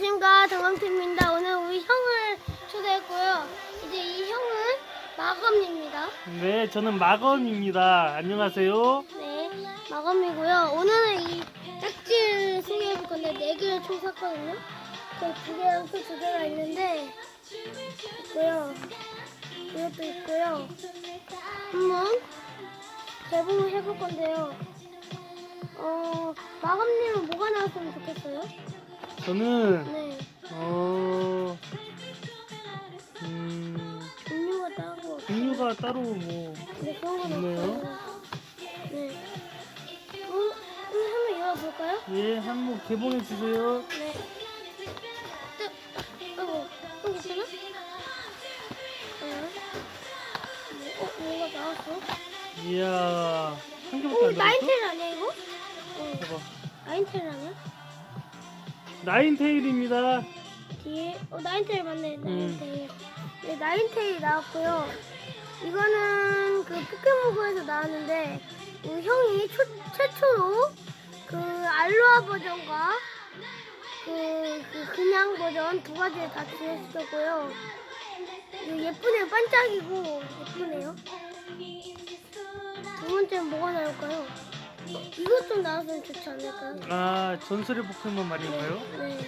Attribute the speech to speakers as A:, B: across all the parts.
A: 안녕하십니까 정강팀입니다. 오늘 우리 형을 초대했고요. 이제 이 형은 마검입니다.
B: 네, 저는 마검입니다. 안녕하세요.
A: 네, 마검이고요. 오늘은 이 짝지를 소개해볼 건데 네 개를 총 샀거든요. 그두 개랑 또 두 개가 있는데 있고요. 이것도 있고요. 한번 개봉을 해볼 건데요. 어, 마검님은 뭐가 나왔으면 좋겠어요?
B: 저는
A: 네.
B: 어, 음,
A: 종류가 따로
B: 종류가 따로 뭐
A: 네, 그런 건
B: 있네요.
A: 없어요. 네. 어, 오늘 한번 열어볼까요?
B: 예, 한번 개봉해 주세요.
A: 네. 뜨, 아이고, 또 괜찮아? 네. 어, 뭔가 나왔어?
B: 이야, 한 개밖에
A: 오,
B: 안 나왔어?
A: 나인테일 아니야, 이거? 어,
B: 봐봐.
A: 나인테일 아니야?
B: 나인테일입니다.
A: 뒤에, 어, 나인테일 맞네,
B: 음.
A: 나인테일. 네, 나인테일 나왔고요. 이거는 그 포켓몬고에서 나왔는데, 우리 형이 초, 최초로 그 알로하 버전과 그, 그 그냥 버전 두 가지를 다 기획시켰고요. 이거 예쁘네요. 반짝이고 예쁘네요. 두 번째는 뭐가 나올까요? 이것 좀 나왔으면 좋지 않을까요?
B: 아, 전설의 포켓몬 말인가요?
A: 네.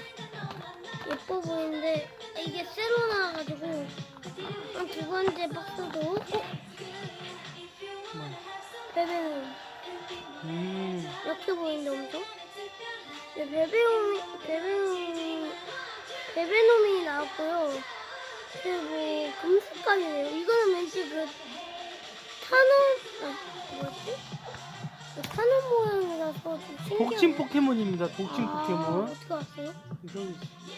A: 예뻐 보이는데 이게 새로 나와가지고 한 두 번째 박스도 어? 베베는
B: 음,
A: 이렇게 보이는데 엄청? 네, 베베놈이 베베놈이 베베놈이 나왔고요. 그리고 금색깔이네요. 이거는 왠지 그 타노 아 뭐였지? 그 타노 모양이라서 좀 신기하네.
B: 독침 포켓몬입니다. 독침
A: 아,
B: 포켓몬.
A: 어떻게 왔어요?
B: 이거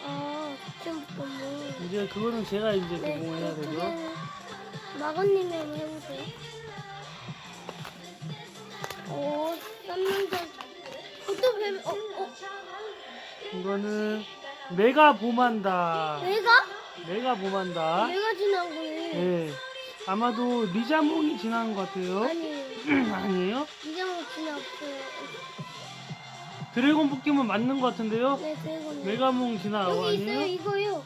A: 아 독침 포켓몬.
B: 이제 그거는 제가 이제
A: 네, 그
B: 되죠.
A: 마건님이 한번 해보세요. 오, 쌈는자. 또 뱀, 어, 어,
B: 이거는 메가 보만다.
A: 내가?
B: 메가 보만다.
A: 내가 지난 거예요.
B: 네. 아마도 리자몽이 지나간 것 같아요.
A: 아니에요.
B: 아니에요?
A: 이장은 지나갔어요.
B: 드래곤 포켓몬 맞는 것 같은데요?
A: 네, 드래곤.
B: 메가몽 지나가고
A: 여기 있어요,
B: 아니에요?
A: 이거요.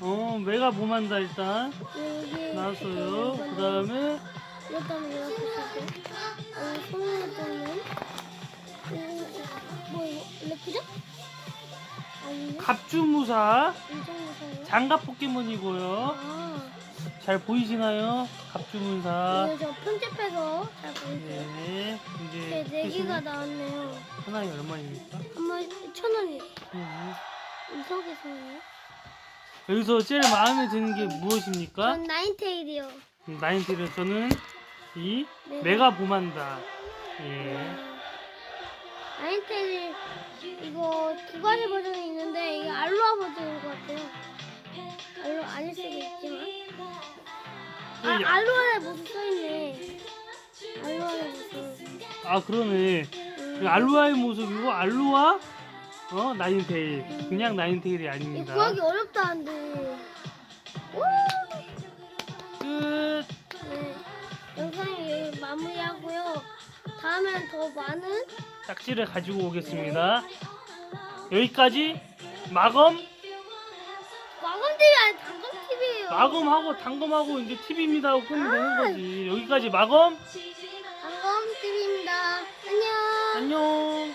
B: 어, 메가 보만다 일단
A: 네, 여기.
B: 나왔어요. 그 다음에
A: 한번 열어보세요. 어, 손으로 뜨는. 뭐, 이거, 레프죠? 아니요.
B: 갑주무사. 장갑 포켓몬이고요.
A: 아.
B: 잘 보이시나요? 갑주무사.
A: 이거 저 편집해서 잘 보이세요?
B: 네. 이제
A: 네, 네 개가. 나왔네요.
B: 하나에 얼마입니까?
A: 한번 천 원이요.
B: 음.
A: 이석에서요.
B: 여기서 제일 마음에 드는 게 무엇입니까?
A: 전 나인테일이요.
B: 나인티를 저는 이
A: 메가-
B: 메가 보만다. 예.
A: 나인테일 이거 두 가지 버전이 있는데 이게 알로하 버전인 것 같아요. 알로 아닐 수도 있지만. 아, 알로하의 모습 써있네. 알로하의 모습.
B: 아 그러네.
A: 음.
B: 그 알로하의 모습이고 알로하 어 나인테일 그냥 나인테일이
A: 이거
B: 아닙니다.
A: 구하기 어렵다는데. 우!
B: 끝.
A: 네. 영상이 마무리하고요. 다음엔 더 많은
B: 짝지를 가지고 오겠습니다. 여기까지 마검
A: 마검 TV 아니 당검TV예요.
B: 마검하고 단검하고 이제 TV입니다 하고 끄면 되는
A: 아.
B: 거지. 여기까지 마검
A: 당검TV입니다. 안녕.
B: 안녕.